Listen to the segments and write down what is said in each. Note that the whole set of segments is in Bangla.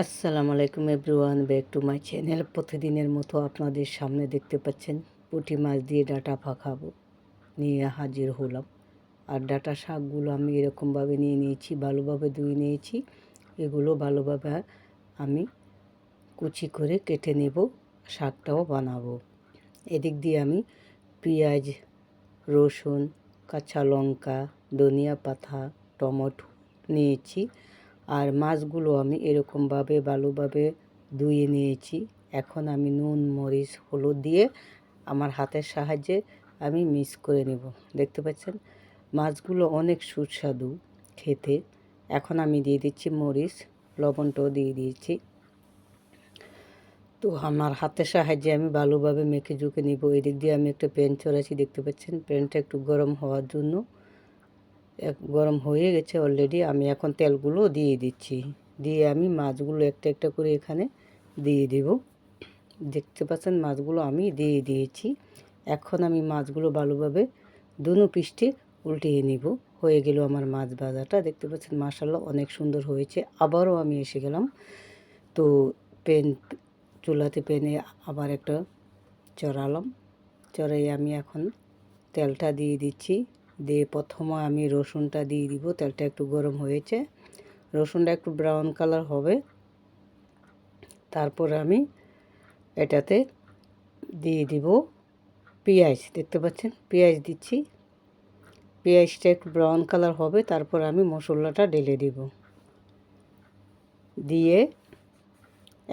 আসসালামু আলাইকুম everyone, back to my channel. প্রতিদিনের মতো আপনাদের সামনে দেখতে পাচ্ছেন পুঁটি মাছ দিয়ে ডাটা পাকাবো, নিয়ে হাজির হলাম। আর ডাটা শাকগুলো আমি এরকমভাবে নিয়ে নিয়েছি, ভালোভাবে ধুয়ে নিয়েছি। এগুলো ভালোভাবে আমি কুচি করে কেটে নেব, শাকটাও বানাবো। এদিক দিয়ে আমি পেঁয়াজ, রসুন, কাঁচা লঙ্কা, ধনিয়া পাতা, টমেটো নিয়েছি। আর মাছগুলো আমি এরকমভাবে ভালোভাবে ধুয়ে নিয়েছি। এখন আমি নুন, মরিচ, হলুদ দিয়ে আমার হাতের সাহায্যে আমি মিক্স করে নেব। দেখতে পাচ্ছেন? মাছগুলো অনেক সুস্বাদু খেতে। এখন আমি দিয়ে দিচ্ছি মরিচ, লবণটাও দিয়ে দিয়েছি। তো আমার হাতের সাহায্যে আমি ভালোভাবে মেখে ঝুঁকে নিব। এদিক দিয়ে আমি একটা প্যান চড়াচ্ছি, দেখতে পাচ্ছেন? প্যানটা একটু গরম হওয়ার জন্য। গরম হয়ে গেছে অলরেডি আমি এখন তেলগুলো দিয়ে দিচ্ছি। দিয়ে আমি মাছগুলো একটা একটা করে এখানে দিয়ে দেব। দেখতে পাচ্ছেন, মাছগুলো আমি দিয়ে দিয়েছি। এখন আমি মাছগুলো ভালোভাবে দুনো পৃষ্ঠে উল্টিয়ে নিব। হয়ে গেল আমার মাছ ভাজাটা। দেখতে পাচ্ছেন মাসাল্লাহ অনেক সুন্দর হয়েছে। আবারও আমি এসে গেলাম। তো পেন, চুলাতে পেনে আবার একটা চড়ালাম। চড়াই আমি এখন তেলটা দিয়ে দিচ্ছি। দিয়ে প্রথমে আমি রসুনটা দিয়ে দিব, তেলটা একটু গরম হয়েছে। রসুনটা একটু ব্রাউন কালার হবে। তারপর আমি এটাতে দিয়ে দিব পেঁয়াজ, দেখতে পাচ্ছেন? পেঁয়াজ দিচ্ছি। পেঁয়াজটা একটু ব্রাউন কালার হবে, তারপর আমি মশলাটা ঢেলে দিব। দিয়ে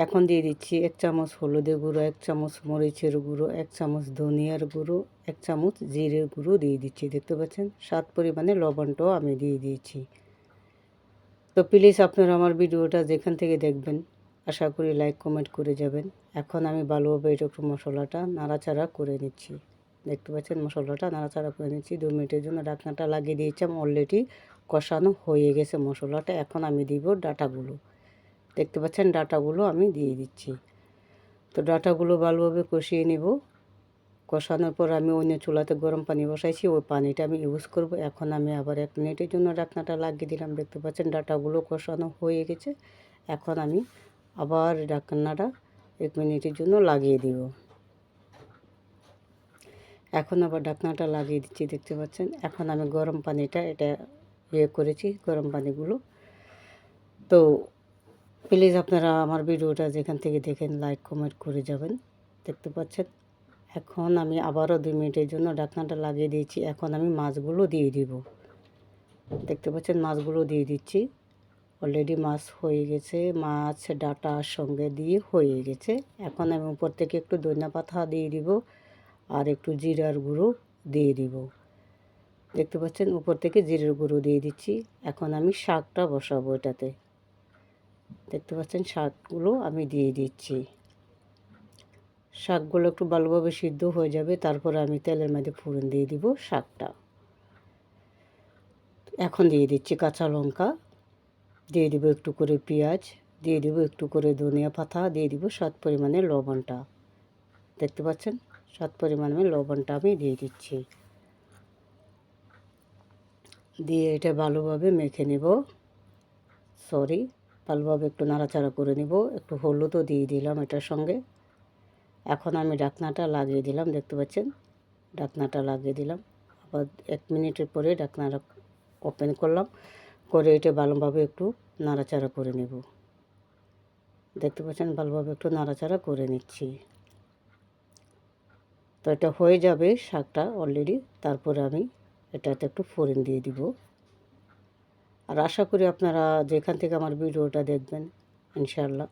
এখন দিয়ে দিচ্ছি এক চামচ হলুদের গুঁড়ো, এক চামচ মরিচের গুঁড়ো, এক চামচ ধনিয়ার গুঁড়ো এক চামচ জিরের গুঁড়ো দিয়ে দিচ্ছি, দেখতে পাচ্ছেন? স্বাদ পরিমাণে লবণটাও আমি দিয়ে দিয়েছি। তো প্লিজ আপনারা আমার ভিডিওটা যেখান থেকে দেখবেন, আশা করি লাইক কমেন্ট করে যাবেন। এখন আমি ভালোভাবে একটু মশলাটা নাড়াচাড়া করে নিচ্ছি। দেখতে পাচ্ছেন? মশলাটা নাড়াচাড়া করে নিচ্ছি। দু মিনিটের জন্য ডাকনাটা লাগিয়ে দিয়েছিলাম অলরেডি কষানো হয়ে গেছে মশলাটা। এখন আমি দিব ডাটাগুলো। দেখতে পাচ্ছেন? ডাটাগুলো আমি দিয়ে দিচ্ছি। তো ডাটাগুলো ভালোভাবে কষিয়ে নেব। কষানোর পর আমি অন্য চুলাতে গরম পানি বসাইছি, ওই পানিটা আমি ইউজ করব। এখন আমি আবার এক মিনিটের জন্য ডাকনাটা লাগিয়ে দিলাম, দেখতে পাচ্ছেন ডাটাগুলো কষানো হয়ে গেছে। এখন আমি আবার ডাকনাটা এক মিনিটের জন্য লাগিয়ে দিব। এখন আবার ডাকনাটা লাগিয়ে দিচ্ছি, দেখতে পাচ্ছেন? এখন আমি গরম পানিটা এটা ইয়ে করেছি, গরম পানিগুলো। তো প্লিজ আপনারা আমার ভিডিওটা যেখান থেকে দেখেন লাইক কমেন্ট করে যাবেন, দেখতে পাচ্ছেন? এখন আমি আবারও দুই মিনিটের জন্য ডাকনাটা লাগিয়ে দিয়েছি। এখন আমি মাছগুলো দিয়ে দিব। দেখতে পাচ্ছেন, মাছগুলো দিয়ে দিচ্ছি। অলরেডি মাছ হয়ে গেছে, মাছ ডাটার সঙ্গে দিয়ে হয়ে গেছে। এখন আমি উপর থেকে একটু ধনিয়া পাতা দিয়ে দিব আর একটু জিরার গুঁড়ো দিয়ে দিব। দেখতে পাচ্ছেন, উপর থেকে জিরের গুঁড়ো দিয়ে দিচ্ছি। এখন আমি শাকটা বসাবো এটাতে। দেখতে পাচ্ছেন, শাকগুলো আমি দিয়ে দিচ্ছি। শাকগুলো একটু ভালোভাবে সিদ্ধ হয়ে যাবে, তারপরে আমি তেলের মধ্যে ফোড়ন দিয়ে দিব শাকটা। এখন দিয়ে দিচ্ছি কাঁচা লঙ্কা, দিয়ে দিব একটু করে পেঁয়াজ, দিয়ে দিব একটু করে ধনিয়া পাতা, দিয়ে দিব সাত পরিমাণে লবণটা। দেখতে পাচ্ছেন? সাত পরিমাণে লবণটা আমি দিয়ে দিচ্ছি। দিয়ে এটা ভালোভাবে মেখে নেব। সরি, ভালোভাবে একটু নাড়াচাড়া করে নিব। একটু হলুদও দিয়ে দিলাম এটার সঙ্গে। এখন আমি ডাকনাটা লাগিয়ে দিলাম, দেখতে পাচ্ছেন? ডাকনাটা লাগিয়ে দিলাম। আবার এক মিনিটের পরে ডাকনাটা ওপেন করলাম। করে এটা ভালোভাবে একটু নাড়াচাড়া করে নেব। দেখতে পাচ্ছেন? ভালোভাবে একটু নাড়াচাড়া করে নিচ্ছি। তো এটা হয়ে যাবে শাকটা অলরেডি তারপরে আমি এটাতে একটু ফোড়ন দিয়ে দিব। আর আশা করি আপনারা যেখান থেকে আমার ভিডিওটা দেখবেন ইনশাল্লাহ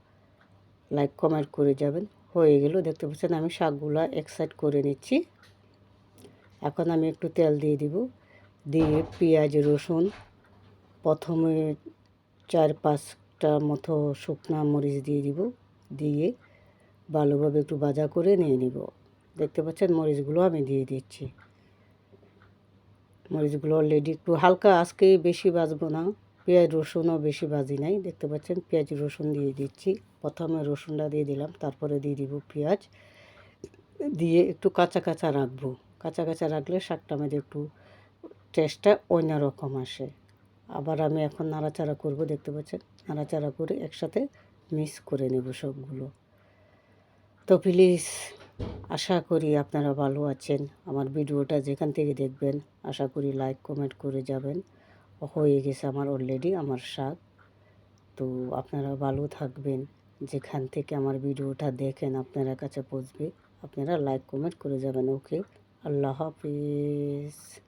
লাইক কমেন্ট করে যাবেন। হয়ে গেল। দেখতে পাচ্ছেন আমি শাকগুলো এক সাইড করে নিচ্ছি। এখন আমি একটু তেল দিয়ে দিব। দিয়ে পেঁয়াজ, রসুন, প্রথমে চার পাঁচটা মতো শুকনা মরিচ দিয়ে দিব। দিয়ে ভালোভাবে একটু ভাজা করে নিয়ে নিব। দেখতে পাচ্ছেন মরিচগুলো আমি দিয়ে দিচ্ছি। মরিচগুলো অলরেডি একটু হালকা, আজকে বেশি বাজবো না। পেঁয়াজ রসুনও বেশি ভাজি নাই, দেখতে পাচ্ছেন পেঁয়াজ রসুন দিয়ে দিচ্ছি। প্রথমে রসুনটা দিয়ে দিলাম, তারপরে দিয়ে দিব পেঁয়াজ। দিয়ে একটু কাঁচা কাঁচা রাখব। কাঁচা কাঁচা রাখলে শাকটা আমাদের একটু টেস্টটা অন্যরকম আসে। আবার আমি এখন নাড়াচাড়া করব, দেখতে পাচ্ছেন? নাড়াচাড়া করে একসাথে মিক্স করে নেব সবগুলো। তো প্লিজ আশা করি আপনারা ভালো আছেন। আমার ভিডিওটা যেখান থেকে দেখবেন, আশা করি লাইক কমেন্ট করে যাবেন। হয়ে গেছে আমার অলরেডি আমার শাক। তো আপনারা ভালো থাকবেন। যেখান থেকে আমার ভিডিওটা দেখেন, আপনারা কাছে পৌঁছবে। আপনারা লাইক কমেন্ট করে যাবেন ওকে আল্লাহ হাফিজ।